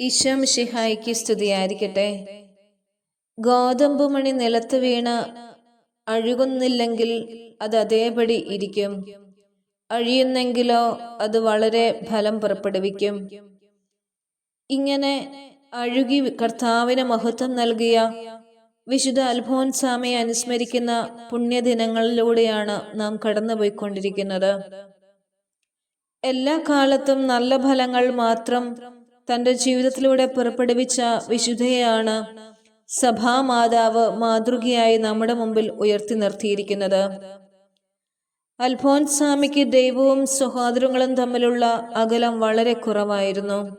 ഈശോ ഷിഹായിക്ക് സ്തുതിയായിരിക്കട്ടെ. ഗോതമ്പ് മണി നിലത്ത് വീണ അഴുകുന്നില്ലെങ്കിൽ അത് അതേപടി ഇരിക്കും. അഴിയുന്നെങ്കിലോ അത് വളരെ ഫലം പുറപ്പെടുവിക്കും. ഇങ്ങനെ അഴുകി കർത്താവിന് മഹത്വം നൽകിയ വിശുദ്ധ അൽഫോൻസാമയെ അനുസ്മരിക്കുന്ന പുണ്യദിനങ്ങളിലൂടെയാണ് നാം കടന്നുപോയിക്കൊണ്ടിരിക്കുന്നത്. എല്ലാ കാലത്തും നല്ല ഫലങ്ങൾ മാത്രം തന്റെ ജീവിതത്തിലൂടെ പുറപ്പെടുവിച്ച വിശുദ്ധയാണ് സഭാമാതാവ് മാതൃകയായി നമ്മുടെ മുമ്പിൽ ഉയർത്തി നിർത്തിയിരിക്കുന്നത്. അൽഫോൻസാമിക്ക് ദൈവവും സഹോദരങ്ങളും തമ്മിലുള്ള അകലം വളരെ കുറവായിരുന്നു.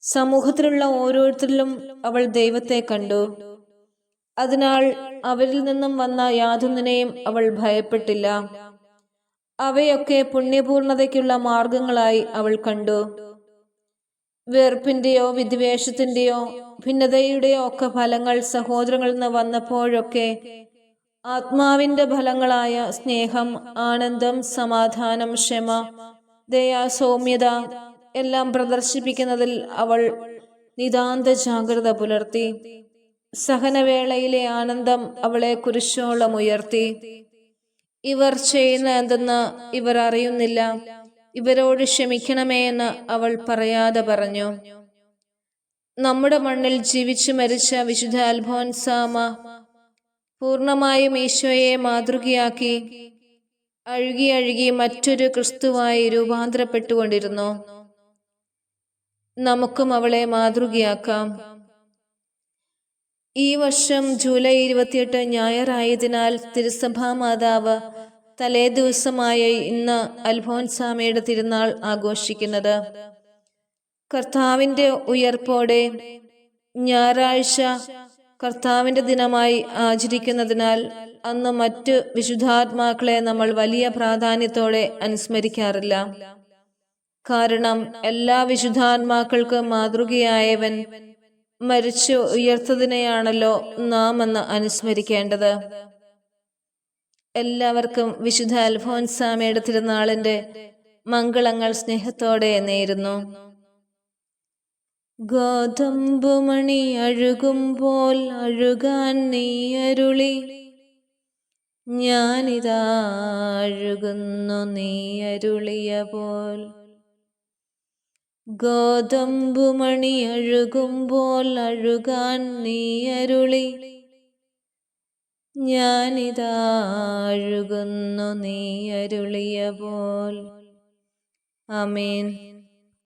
സമൂഹത്തിലുള്ള ഓരോരുത്തരിലും അവൾ ദൈവത്തെ കണ്ടു. അതിനാൽ അവരിൽ നിന്നും വന്ന യാതൊന്നിനെയും അവൾ ഭയപ്പെട്ടില്ല. അവയൊക്കെ പുണ്യപൂർണതയ്ക്കുള്ള മാർഗങ്ങളായി അവൾ കണ്ടു. വെറുപ്പിന്റെയോ വിദ്വേഷത്തിന്റെയോ ഭിന്നതയുടെയോ ഒക്കെ ഫലങ്ങൾ സഹോദരങ്ങളിൽ നിന്ന് വന്നപ്പോഴൊക്കെ ആത്മാവിന്റെ ഫലങ്ങളായ സ്നേഹം ആനന്ദം സമാധാനം ക്ഷമ ദയാ സൗമ്യത എല്ലാം പ്രദർശിപ്പിക്കുന്നതിൽ അവൾ നിതാന്ത ജാഗ്രത പുലർത്തി. സഹനവേളയിലെ ആനന്ദം അവളെ കുരിശോളം ഉയർത്തി. ഇവർ ചെയ്യുന്ന എന്തെന്ന് ഇവർ അറിയുന്നില്ല. ഇവരോട് ക്ഷമിക്കണമേ എന്ന് അവൾ പറയാതെ പറഞ്ഞു. നമ്മുടെ മണ്ണിൽ ജീവിച്ചു മരിച്ച വിശുദ്ധ അൽഫോൻസാമ പൂർണമായും ഈശോയെ മാതൃകയാക്കി അഴുകി അഴുകി മറ്റൊരു ക്രിസ്തുവായി രൂപാന്തരപ്പെട്ടുകൊണ്ടിരുന്നു. നമുക്കും അവളെ മാതൃകയാക്കാം. ഈ വർഷം ജൂലൈ ഇരുപത്തിയെട്ട് ഞായറായതിനാൽ തിരുസഭാ മാതാവ് തലേ ദിവസമായ ഇന്ന് അൽഫോൻസാമയുടെ തിരുനാൾ ആഘോഷിക്കുന്നത്. കർത്താവിന്റെ ഉയർപ്പോടെ ഞായറാഴ്ച കർത്താവിന്റെ ദിനമായി ആചരിക്കുന്നതിനാൽ അന്ന് മറ്റ് വിശുദ്ധാത്മാക്കളെ നമ്മൾ വലിയ പ്രാധാന്യത്തോടെ അനുസ്മരിക്കാറില്ല. കാരണം എല്ലാ വിശുദ്ധാത്മാക്കൾക്ക് മാതൃകയായവൻ മരിച്ചു ഉയർത്തതിനെയാണല്ലോ നാം അന്ന് അനുസ്മരിക്കേണ്ടത്. എല്ലാവർക്കും വിശുദ്ധ അൽഫോൻസാമയുടെ തിരുനാളിന്റെ മംഗളങ്ങൾ സ്നേഹത്തോടെ നേരുന്നു. ഗോതമ്പുമണി അഴുകുമ്പോൾ അഴുകാൻ നീയരുളി ഞാനിതാ അഴുകുന്നു നീയരുളിയ പോൽ. ഗോതമ്പുമണി അഴുകുമ്പോൾ അഴുകാൻ നീ അരുളി ഞാനിതാ അഴുകുന്നു നീ അരുളിയ പോൽ അമീൻ